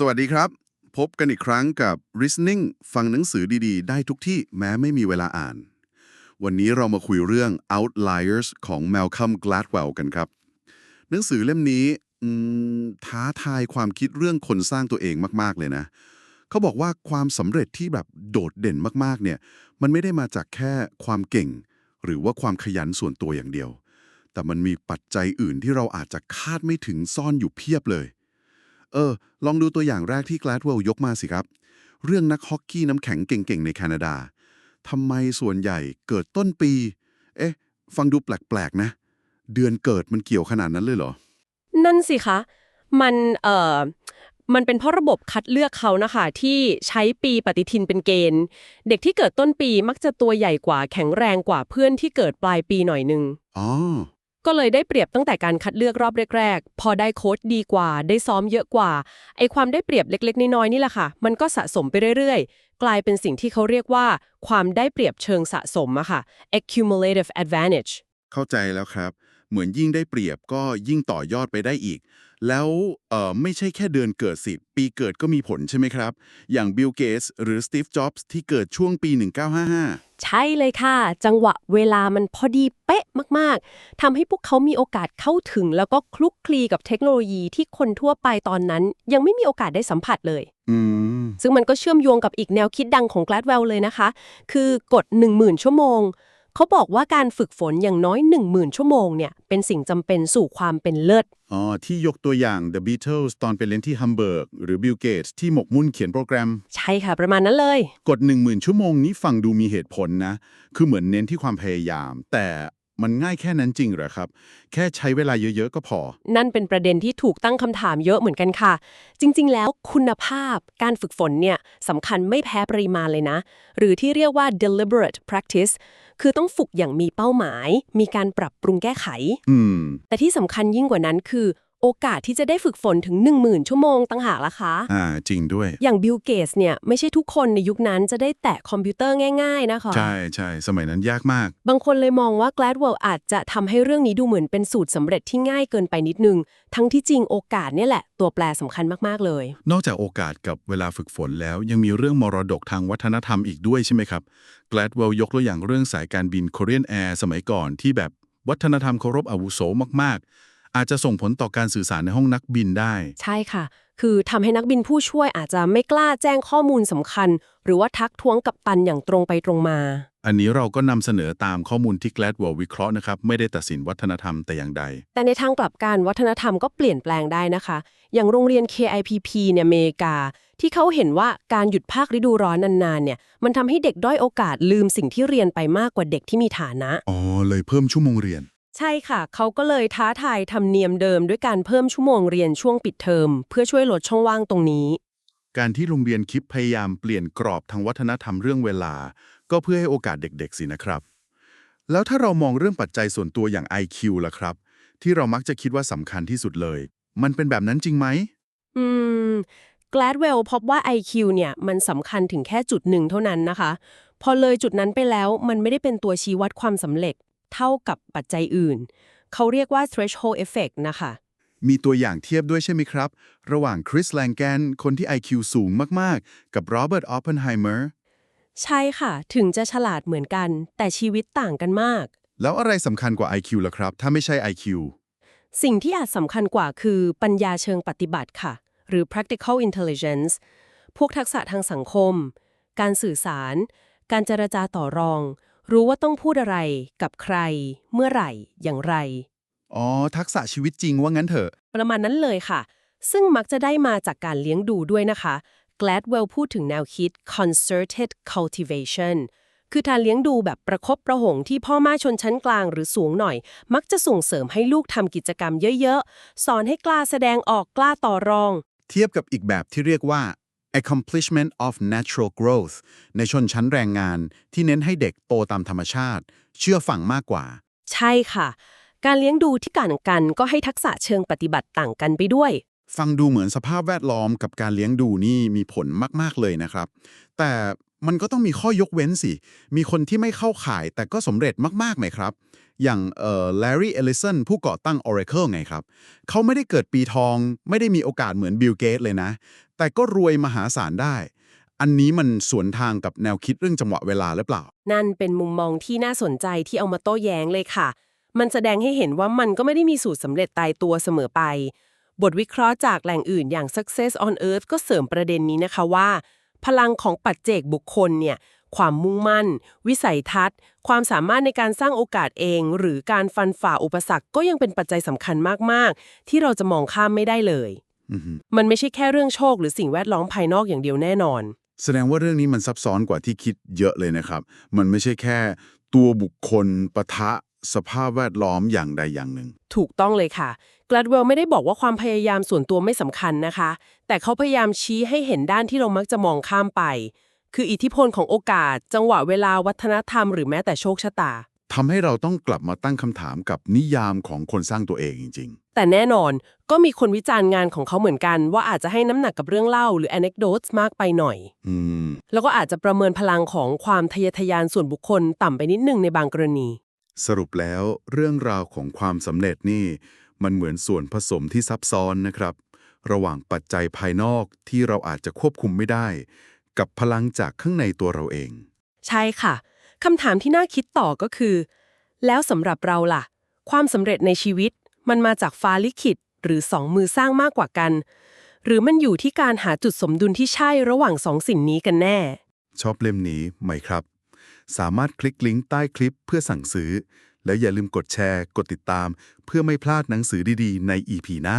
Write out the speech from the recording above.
สวัสดีครับ พบกันอีกครั้งกับ Listening ฟังหนังสือดีๆ ได้ทุกที่แม้ไม่มีเวลาอ่าน วันนี้เรามาคุยเรื่อง Outliers ของ Malcolm Gladwell กันครับ หนังสือเล่มนี้ท้าทายความคิดเรื่องคนสร้างตัวเองมาก ๆ เลยนะ เขาบอกว่าความสำเร็จที่แบบโดดเด่นมากๆ เนี่ย มันไม่ได้มาจากแค่ความเก่ง หรือว่าความขยันส่วนตัวอย่างเดียว แต่มันมีปัจจัยอื่นที่เราอาจจะคาดไม่ถึงซ่อนอยู่เพียบเลย เออ ลองดูตัวอย่างแรกที่ Gladwell ยกมาสิครับ เรื่องนักฮอกกี้น้ำแข็งเก่งๆ ในแคนาดาทำไมส่วนใหญ่เกิดต้นปี เอ๊ะ ฟังดูแปลกๆ นะ เดือนเกิดมันเกี่ยวขนาดนั้นเลยเหรอ นั่นสิคะ มันเอ่อมันเป็นเพราะระบบคัดเลือกเขานะคะ ที่ใช้ปีปฏิทินเป็นเกณฑ์ เด็กที่เกิดต้นปีมักจะตัวใหญ่กว่าแข็งแรงกว่าเพื่อนที่เกิดปลายปีหน่อยนึงอ๋อ ก็เลยได้เปรียบตั้งแต่การคัดเลือกรอบแรกๆ พอได้โค้ดดีกว่า ได้ซ้อมเยอะกว่า ไอความได้เปรียบเล็กๆ น้อยๆนี่แหละค่ะ มันก็สะสมไปเรื่อยๆ กลายเป็นสิ่งที่เขาเรียกว่า ความได้เปรียบเชิงสะสมอะค่ะ accumulative advantage เข้าใจแล้วครับ เหมือนยิ่งได้เปรียบก็ยิ่งต่อยอดไปได้อีก แล้วเอ่อไม่ใช่แค่เดือนเกิดสิปีเกิดก็มีผลใช่ไหมครับ อย่างบิลเกตส์หรือสตีฟจ็อบส์ที่เกิดช่วงปี 1955 ใช่เลยค่ะ จังหวะเวลามันพอดีเป๊ะมาก ๆทำให้พวกเขามีโอกาสเข้าถึง แล้วก็คลุกคลีกับเทคโนโลยีที่คนทั่วไปตอนนั้น ยังไม่มีโอกาสได้สัมผัสเลยอืมซึ่งมันก็เชื่อมโยงกับอีกแนวคิดดังของ Gladwell เลยนะคะ คือกฎ10,000 ชั่วโมง เขาบอกว่าการฝึกฝนอย่างน้อย 10,000 ชั่วโมงเนี่ยเป็นสิ่งจำเป็นสู่ความเป็นเลิศ อ๋อ ที่ยกตัวอย่าง The Beatles ตอนไปเล่นที่ฮัมเบิร์ก หรือ Bill Gates ที่หมกมุ่นเขียนโปรแกรม ใช่ค่ะ ประมาณนั้นเลยกด10,000 ชั่วโมงนี้ฟังดูมีเหตุผลนะ คือเหมือนเน้นที่ความพยายาม แต่ มันง่ายแค่นั้นจริงเหรอครับ แค่ใช้เวลาเยอะ ๆ ก็พอ นั่นเป็นประเด็นที่ถูกตั้งคำถามเยอะเหมือนกันค่ะ จริง ๆ แล้วคุณภาพการฝึกฝนเนี่ยสำคัญไม่แพ้ปริมาณเลยนะ หรือที่เรียกว่า deliberate practice คือต้องฝึกอย่างมีเป้าหมาย มีการปรับปรุงแก้ไข อืม แต่ที่สำคัญยิ่งกว่านั้นคือ โอกาสที่จะได้ฝึกฝนถึง 10,000 ชั่วโมงต่างหากล่ะคะ อ่าจริงด้วย อย่างบิลเกตส์เนี่ย ไม่ใช่ทุกคนในยุคนั้นจะได้แตะคอมพิวเตอร์ง่าย ๆ นะคะ ใช่ใช่สมัยนั้นยากมาก บางคนเลยมองว่า Gladwell อาจจะทำให้เรื่องนี้ดูเหมือนเป็นสูตรสำเร็จที่ง่ายเกินไปนิดนึง ทั้งที่จริงโอกาสเนี่ยแหละ ตัวแปรสำคัญมากๆเลย นอกจากโอกาสกับเวลาฝึกฝนแล้ว ยังมีเรื่องมรดกทางวัฒนธรรมอีกด้วยใช่ไหมครับ Gladwell ยกตัวอย่างเรื่องสายการบิน Korean Air สมัยก่อนที่แบบวัฒนธรรมเคารพอาวุโสมากๆ อาจจะส่งผลต่อการสื่อสารในห้องนักบินได้ ใช่ค่ะ คือทำให้นักบินผู้ช่วยอาจจะไม่กล้าแจ้งข้อมูลสำคัญ หรือว่าทักท้วงกับตันอย่างตรงไปตรงมา อันนี้เราก็นำเสนอตามข้อมูลที่ Gladwell วิเคราะห์นะครับ ไม่ได้ตัดสินวัฒนธรรมแต่อย่างใด แต่ในทางกลับกันวัฒนธรรมก็เปลี่ยนแปลงได้นะคะ อย่างโรงเรียน KIPP เนี่ยอเมริกา ที่เขาเห็นว่าการหยุดภาคฤดูร้อนนานๆเนี่ยมันทำให้เด็กด้อยโอกาสลืมสิ่งที่เรียนไปมากกว่าเด็กที่มีฐานะ อ๋อ เลยเพิ่มชั่วโมงเรียน ใช่ค่ะ เขาก็เลยท้าทายธรรมเนียมเดิมด้วยการเพิ่มชั่วโมงเรียนช่วงปิดเทอม เพื่อช่วยลดช่องว่างตรงนี้ การที่โรงเรียนคิดพยายามเปลี่ยนกรอบทางวัฒนธรรมเรื่องเวลา ก็เพื่อให้โอกาสเด็กๆสินะครับ แล้วถ้าเรามองเรื่องปัจจัยส่วนตัวอย่าง IQ ล่ะครับ ที่เรามักจะคิดว่าสำคัญที่สุดเลย มันเป็นแบบนั้นจริงไหมอืม Gladwell พบว่า IQ เนี่ยมันสำคัญถึงแค่จุดหนึ่งเท่านั้นนะคะ พอเลยจุดนั้นไปแล้วมันไม่ได้เป็นตัวชี้วัดความสำเร็จ เท่ากับปัจจัยอื่น เขาเรียกว่า threshold effect นะคะ มีตัวอย่างเทียบด้วยใช่ไหมครับ ระหว่างคริสแลงแกนคนที่ IQ สูงมาก ๆ กับโรเบิร์ตออปเพนไฮเมอร์ใช่ค่ะ ถึงจะฉลาดเหมือนกัน แต่ชีวิตต่างกันมาก แล้วอะไรสำคัญกว่า IQ ล่ะครับ ถ้าไม่ใช่ IQ สิ่งที่อาจสำคัญกว่าคือปัญญาเชิงปฏิบัติค่ะ หรือ practical intelligence พวกทักษะทางสังคม การสื่อสาร การเจรจาต่อรอง รู้ว่าต้องพูดอะไรกับใคร เมื่อไหร่ อย่างไร อ๋อ ทักษะชีวิตจริงว่างั้นเถอะ ประมาณนั้นเลยค่ะ ซึ่งมักจะได้มาจากการเลี้ยงดูด้วยนะคะ Gladwell พูดถึงแนวคิด concerted cultivation คือการเลี้ยงดูแบบประคบประหงที่พ่อแม่ชนชั้นกลางหรือสูงหน่อย มักจะส่งเสริมให้ลูกทำกิจกรรมเยอะ ๆ สอนให้กล้าแสดงออกกล้าต่อรอง เทียบกับอีกแบบที่เรียกว่า accomplishment of natural growth ในชนชั้นแรงงานที่เน้นให้เด็กโตตามธรรมชาติ เชื่อฟังมากกว่า ใช่ค่ะ การเลี้ยงดูที่ต่างกันก็ให้ทักษะเชิงปฏิบัติต่างกันไปด้วย ฟังดูเหมือนสภาพแวดล้อมกับการเลี้ยงดูนี่มีผลมาก ๆ เลยนะครับ แต่ มันก็ต้องมีข้อยกเว้นสิ มีคนที่ไม่เข้าข่ายแต่ก็สำเร็จมากๆไหมครับ อย่างเอ่อ Larry Ellison ผู้ก่อตั้ง Oracle ไงครับ เขาไม่ได้เกิดปีทอง ไม่ได้มีโอกาสเหมือนบิลเกตเลยนะ แต่ก็รวยมหาศาลได้ อันนี้มันสวนทางกับแนวคิดเรื่องจังหวะเวลาหรือเปล่า นั่นเป็นมุมมองที่น่าสนใจที่เอามาโต้แย้งเลยค่ะ มันแสดงให้เห็นว่ามันก็ไม่ได้มีสูตรสำเร็จตายตัวเสมอไป บทวิเคราะห์จากแหล่งอื่นอย่าง Success on Earth ก็เสริมประเด็นนี้นะคะว่า พลังของปัจเจกบุคคลเนี่ยความมุ่งมั่น วิสัยทัศน์ ความสามารถในการสร้างโอกาสเอง หรือการฟันฝ่าอุปสรรคก็ยังเป็นปัจจัยสำคัญมาก ๆ ที่เราจะมองข้ามไม่ได้เลยอือฮึมันไม่ใช่แค่เรื่องโชคหรือสิ่งแวดล้อมภายนอกอย่างเดียวแน่นอน แสดงว่าเรื่องนี้มันซับซ้อนกว่าที่คิดเยอะเลยนะครับ มันไม่ใช่แค่ ตัวบุคคลปะทะ สภาพแวดล้อมอย่างใดอย่างหนึ่ง ถูกต้องเลยค่ะ กล a ดเวลไม่ได้บอกว่าความพยายามส่วนตัวไม่สำคัญนะคะ แต่เขาพยายามชี้ให้เห็นด้านที่เรามักจะมองข้ามไป คืออิทธิพลของโอกาส จังหวะเวลาวัฒนธรรมหรือแม้แต่โชคชะตา ทำให้เราต้องกลับมาตั้งคำถามกับนิยามของคนสร้างตัวเองจริง แต่แน่นอนก็มีคนวิจารณ์งานของเขาเหมือนกันว่าอาจจะให้น้ำหนักกับเรื่องเล่าหรือ anecdotes มากไปหน่อย ๆ อืม แล้วก็อาจจะประเมินพลังของความทะเยอทะยานส่วนบุคคลต่ำไปนิดนึงในบางกรณี สรุปแล้วเรื่องราวของความสำเร็จนี่ มันเหมือนส่วนผสมที่ซับซ้อนนะครับ ระหว่างปัจจัยภายนอกที่เราอาจจะควบคุมไม่ได้ กับพลังจากข้างในตัวเราเอง ใช่ค่ะคำถามที่น่าคิดต่อก็คือ แล้วสำหรับเราล่ะ ความสำเร็จในชีวิต มันมาจากฟ้าลิขิต หรือสองมือสร้างมากกว่ากัน หรือมันอยู่ที่การหาจุดสมดุลที่ใช่ระหว่างสองสิ่งนี้กันแน่ ชอบเล่มนี้ไหมครับ สามารถคลิกลิงก์ใต้คลิปเพื่อสั่งซื้อ แล้วอย่าลืมกดแชร์ กดติดตาม เพื่อไม่พลาดหนังสือดีๆ ใน EP หน้า